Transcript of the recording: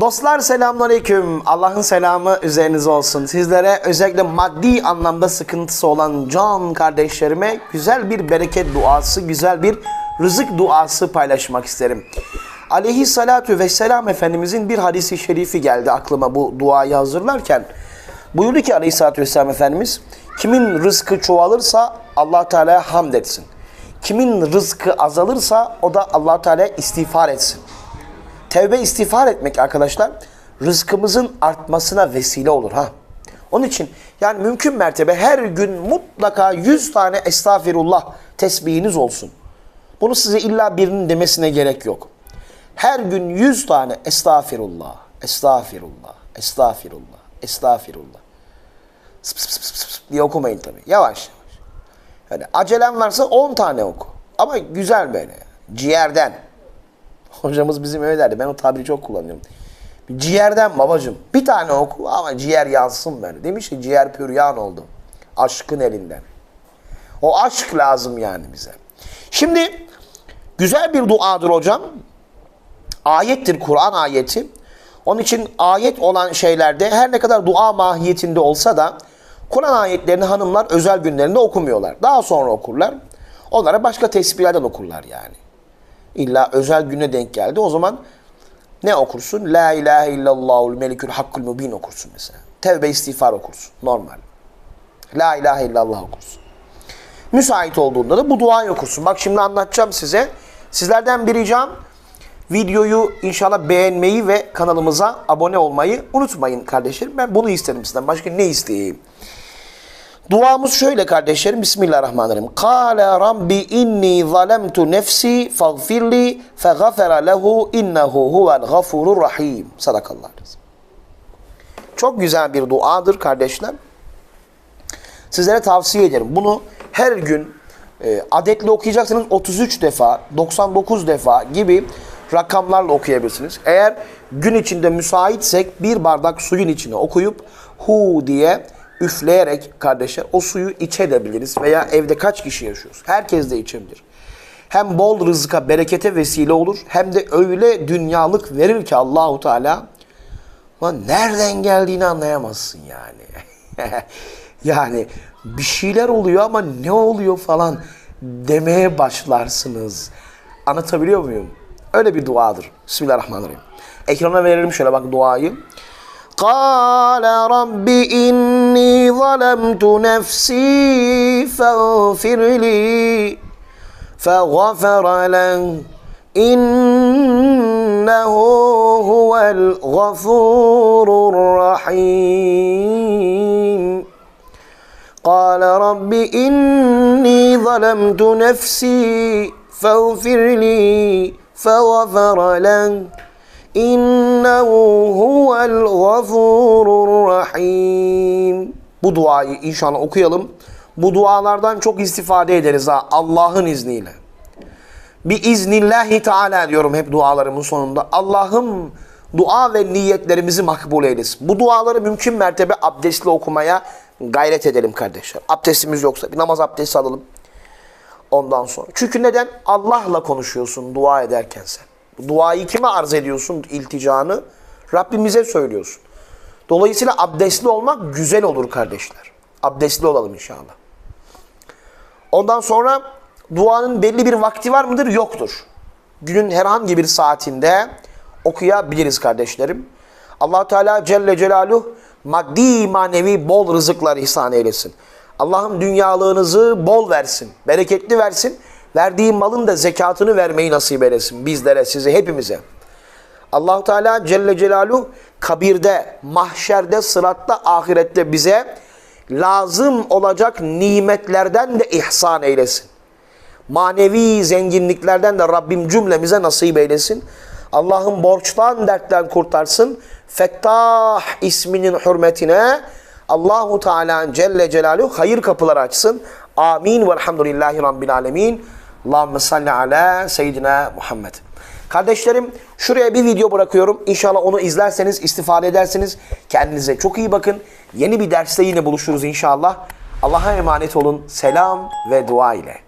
Dostlar selamünaleyküm. Allah'ın selamı üzerinize olsun. Sizlere özellikle maddi anlamda sıkıntısı olan can kardeşlerime güzel bir bereket duası, güzel bir rızık duası paylaşmak isterim. Aleyhissalatu vesselam Efendimizin bir hadisi şerifi geldi aklıma bu duayı hazırlarken. Buyurdu ki Aleyhissalatu vesselam Efendimiz, kimin rızkı çoğalırsa allah Teala'ya hamd etsin. Kimin rızkı azalırsa o da allah Teala'ya istiğfar etsin. Tevbe istiğfar etmek arkadaşlar rızkımızın artmasına vesile olur ha. Onun için yani mümkün mertebe her gün mutlaka 100 tane estağfirullah tesbihiniz olsun. Bunu size illa birinin demesine gerek yok. Her gün 100 tane estağfirullah, estağfirullah, estağfirullah, estağfirullah. Sıp sıp sıp sıp diye okumayın tabii. Yavaş yavaş. Yani acelen varsa 10 tane oku. Ama güzel böyle. Ciğerden. Hocamız bizim öyle derdi. Ben o tabiri çok kullanıyorum. Ciğerden babacım. Bir tane oku ama ciğer yansın böyle. Demiş ki ciğer püryan oldu. Aşkın elinden. O aşk lazım yani bize. Şimdi güzel bir duadır hocam. Ayettir Kur'an ayeti. Onun için ayet olan şeylerde her ne kadar dua mahiyetinde olsa da Kur'an ayetlerini hanımlar özel günlerinde okumuyorlar. Daha sonra okurlar. Onlara başka tesbihlerden okurlar yani. İlla özel güne denk geldi. O zaman ne okursun? La ilahe illallahul melikül hakkul mubin okursun mesela. Tevbe istiğfar okursun. Normal. La ilahe illallah okursun. Müsait olduğunda da bu duayı okursun. Bak şimdi anlatacağım size. Sizlerden bir ricam videoyu inşallah beğenmeyi ve kanalımıza abone olmayı unutmayın kardeşlerim. Ben bunu isterim sizden. Başka ne isteyeyim? Duamız şöyle kardeşlerim. Bismillahirrahmanirrahim. Kale Rabbi inni zalemtu nefsi faghfirli feghafera lehu innehu huvel gafurur rahim. Sadakallah. Çok güzel bir duadır kardeşler. Sizlere tavsiye ederim. Bunu her gün e, adetli okuyacaksınız 33 defa, 99 defa gibi rakamlarla okuyabilirsiniz. Eğer gün içinde müsaitsek bir bardak suyun içine okuyup hu diye üfleyerek kardeşler o suyu içebiliriz veya evde kaç kişi yaşıyoruz? Herkes de içebilir. Hem bol rızka, berekete vesile olur hem de öyle dünyalık verir ki Allahu Teala lan nereden geldiğini anlayamazsın yani. yani bir şeyler oluyor ama ne oluyor falan demeye başlarsınız. Anlatabiliyor muyum? Öyle bir duadır. Bismillahirrahmanirrahim. Ekrana verelim şöyle bak duayı. قال رب إني ظلمت نفسي فاغفر لي فغفر له. إنه هو الغفور الرحيم. قال رب إني ظلمت نفسي فاغفر لي فغفر له. İnnehu huvel gafurur rahim. Bu duayı inşallah okuyalım. Bu dualardan çok istifade ederiz ha Allah'ın izniyle. Bir iznillahi teala diyorum hep dualarımın sonunda. Allah'ım dua ve niyetlerimizi makbul eylesin. Bu duaları mümkün mertebe abdestli okumaya gayret edelim kardeşler. Abdestimiz yoksa bir namaz abdesti alalım. Ondan sonra. Çünkü neden? Allah'la konuşuyorsun dua ederken sen. Duayı kime arz ediyorsun ilticanı? Rabbimize söylüyorsun. Dolayısıyla abdestli olmak güzel olur kardeşler. Abdestli olalım inşallah. Ondan sonra duanın belli bir vakti var mıdır? Yoktur. Günün herhangi bir saatinde okuyabiliriz kardeşlerim. allah Teala Celle Celaluhu maddi manevi bol rızıklar ihsan eylesin. Allah'ım dünyalığınızı bol versin, bereketli versin. Verdiği malın da zekatını vermeyi nasip eylesin bizlere, size, hepimize. Allahu Teala Celle Celaluhu kabirde, mahşerde, sıratta, ahirette bize lazım olacak nimetlerden de ihsan eylesin. Manevi zenginliklerden de Rabbim cümlemize nasip eylesin. Allah'ın borçtan dertten kurtarsın. Fettah isminin hürmetine Allahu Teala Celle Celaluhu hayır kapıları açsın. Amin ve elhamdülillahi rabbil alemin. Allahümme salli ala seyyidina Muhammed. Kardeşlerim şuraya bir video bırakıyorum. İnşallah onu izlerseniz, istifade edersiniz. Kendinize çok iyi bakın. Yeni bir derste yine buluşuruz inşallah. Allah'a emanet olun. Selam ve dua ile.